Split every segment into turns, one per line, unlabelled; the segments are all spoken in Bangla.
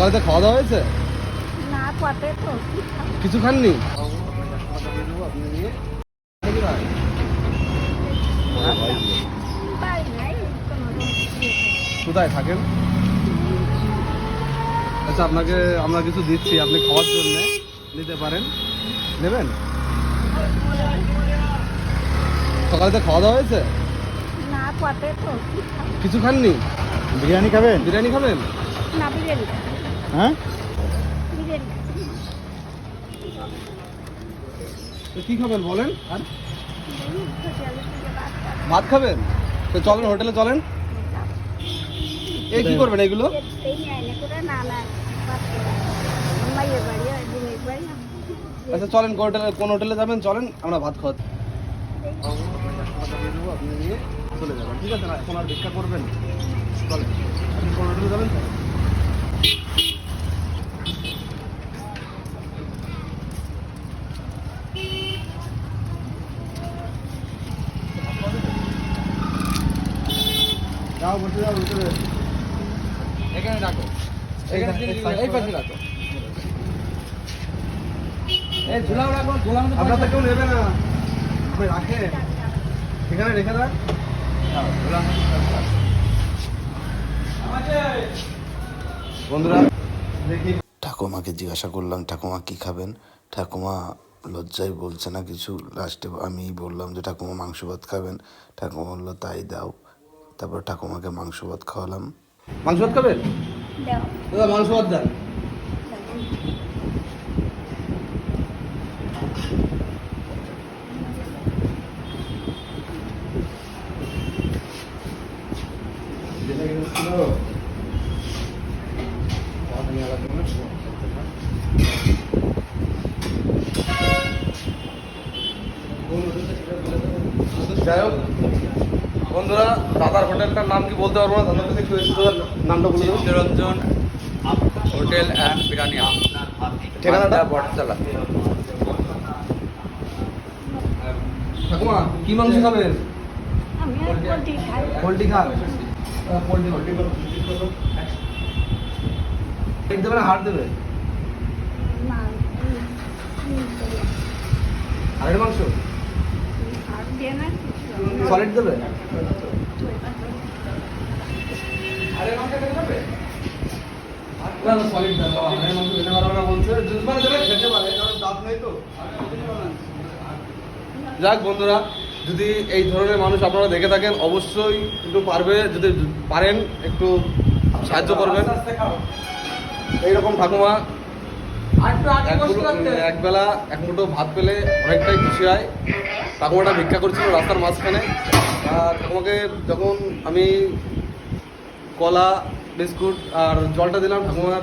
সকালে খাওয়া দাওয়া হয়েছে?
না পথে তো।
কিছু খাননি?
উপায়
কোথায় থাকেন? আচ্ছা আপনাকে আমরা কিছু দিচ্ছি আপনি খাওয়ার জন্য নিতে পারেন। নেবেন? সকালে তো খাওয়া দাওয়া হয়েছে?
না পথে তো।
কিছু খাননি?
বিরিয়ানি খাবেন?
বিরিয়ানি খাবেন?
না বিরিয়ানি।
হ্যাঁ?
কি খাবেন বলেন? আর
থেকে ভাত
খাবেন? তো চলেন, হোটেলে চলেন। এই কি করবেন এগুলো? আচ্ছা চলেন, কোন হোটেলে কোন হোটেলে যাবেন? চলেন, আমরা ভাত খাওয়াতে আপনি নিয়ে চলে যাবেন। ঠিক আছে না এখন আর ভিক্ষা করবেন চলেন। আপনি কোন হোটেলে যাবেন? যাও বসে যাও ভিতরে এখানে রাখো। এখানে এই পাশে রাখো। এই ঝুলাও রাখো ঝুলাও আপনার তো কেউ নেবে না। আপনি রাখেন। এখানে রেখে দেন বন্ধুরা দেখি।
ঠাকুমাকে জিজ্ঞাসা করলাম ঠাকুমা কি খাবেন? ঠাকুমা লজ্জায় বলছে না কিছু। লাস্টে আমি বললাম যে ঠাকুমা মাংস ভাত খাবেন? ঠাকুমা বলল তাই দাও। তারপর ঠাকুমাকে মাংস ভাত খাওয়ালাম।
মাংস ভাত খাবেন দাদা মাংস ভাত দেন। যাই হোক। বন্ধুরা দাদার হোটেলটার নাম কি বলতে পারব না? দাদার কাছে দাদার নামটা বলে দেবো।
চিরঞ্জন হোটেল অ্যান্ড বিরিয়ানি
ঠিকানাটা?
বটতলা।
ঠাকুমা কি মাংস খাবেন
পোলট্রি
খান পোলট্রি পোলট্রি দেবে? না হাড় দেবে হাড়ের মাংস। সলিড দেবে? সলিড যাক বন্ধুরা যদি এই ধরনের মানুষ আপনারা দেখে থাকেন অবশ্যই একটু পারবে যদি পারেন একটু সাহায্য করবেন। এইরকম ঠাকুমা এক একবেলা এক মুঠো ভাত পেলে অনেকটাই খুশি হয়। ঠাকুমাটা ভিক্ষা করছিল রাস্তার মাঝখানে। আর ঠাকুমাকে যখন আমি কলা বিস্কুট আর জলটা দিলাম ঠাকুমার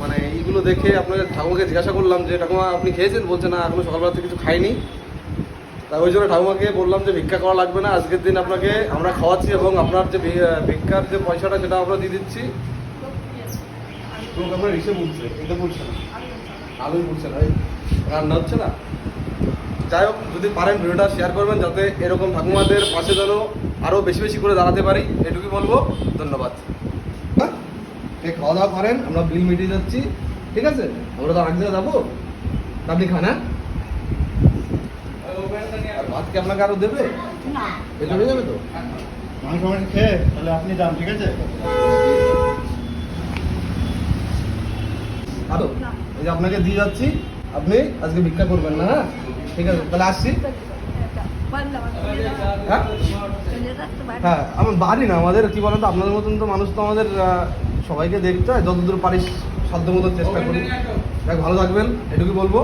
মানে এইগুলো দেখে আপনাকে ঠাকুমাকে জিজ্ঞাসা করলাম যে ঠাকুমা আপনি খেয়েছেন? বলছে না এখনও সকালবেলা থেকে কিছু খাইনি। তা ওই জন্য ঠাকুমাকে বললাম যে ভিক্ষা করা লাগবে না। আজকের দিন আপনাকে আমরা খাওয়াচ্ছি এবং আপনার যে ভিক্ষার যে পয়সাটা সেটা আমরা দিয়ে দিচ্ছি। তোমাকে আপনার ইসে বলছে এটা বলছে না। আলুই বলছে না রান্না হচ্ছে না। যাই হোক যদি পারেন ভিডিওটা শেয়ার করবেন যাতে এরকম ঠাকুমাদের পাশে যেন আরও বেশি বেশি করে দাঁড়াতে পারি এটুকুই বলব। ধন্যবাদ। এই খাওয়া দাওয়া করেন আমরা বিল মিটিয়ে যাচ্ছি ঠিক আছে? আমরা তো আগে যাব। আপনি খান হ্যাঁ? আর ভাত কি আপনাকে আরও দেবে?
না।
এটা হয়ে যাবে তো?
মাংস মাংস খেয়ে তাহলে আপনি যান ঠিক আছে?
আরও
এই যে আপনাকে দিয়ে যাচ্ছি, আপনি আজকে ভিক্ষা করবেন না হ্যাঁ? ঠিক আছে, তাহলে আসছি। হ্যাঁ। হ্যাঁ আমার বাড়ি না, আমাদের, কি বলেন তো আপনাদের মতন তো মানুষ তো আমাদের সবাইকে দেখতে হয়, যতদূর পারিস সাধ্য মতো চেষ্টা করি। ভালো থাকবেন, এটুকুই বলব।